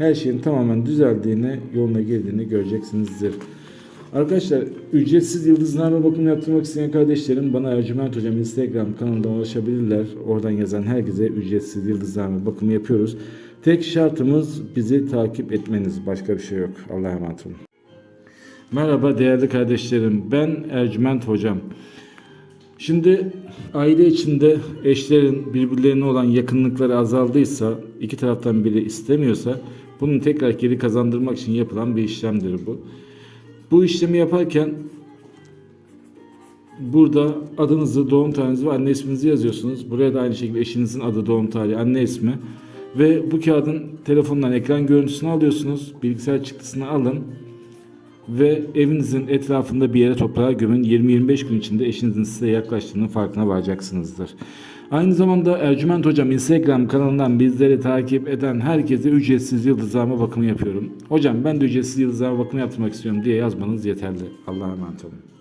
her şeyin tamamen düzeldiğini, yoluna girdiğini göreceksinizdir. Arkadaşlar ücretsiz yıldızlarla bakım yaptırmak isteyen kardeşlerim bana Ercüment Hocam Instagram kanalından ulaşabilirler. Oradan yazan herkese ücretsiz yıldızlarla bakımı yapıyoruz. Tek şartımız bizi takip etmeniz. Başka bir şey yok. Allah'a emanet olun. Merhaba değerli kardeşlerim. Ben Ercüment Hocam. Şimdi aile içinde eşlerin birbirlerine olan yakınlıkları azaldıysa, iki taraftan biri istemiyorsa bunu tekrar geri kazandırmak için yapılan bir işlemdir bu. Bu işlemi yaparken burada adınızı, doğum tarihinizi ve anne isminizi yazıyorsunuz. Buraya da aynı şekilde eşinizin adı, doğum tarihi, anne ismi ve bu kağıdın telefondan ekran görüntüsünü alıyorsunuz. Bilgisayar çıktısını alın ve evinizin etrafında bir yere toprağa gömün. 20-25 gün içinde eşinizin size yaklaştığının farkına varacaksınızdır. Aynı zamanda Ercüment Hocam Instagram kanalından bizleri takip eden herkese ücretsiz yıldızlama bakımı yapıyorum. Hocam ben de ücretsiz yıldızlama bakımı yaptırmak istiyorum diye yazmanız yeterli. Allah'a emanet olun.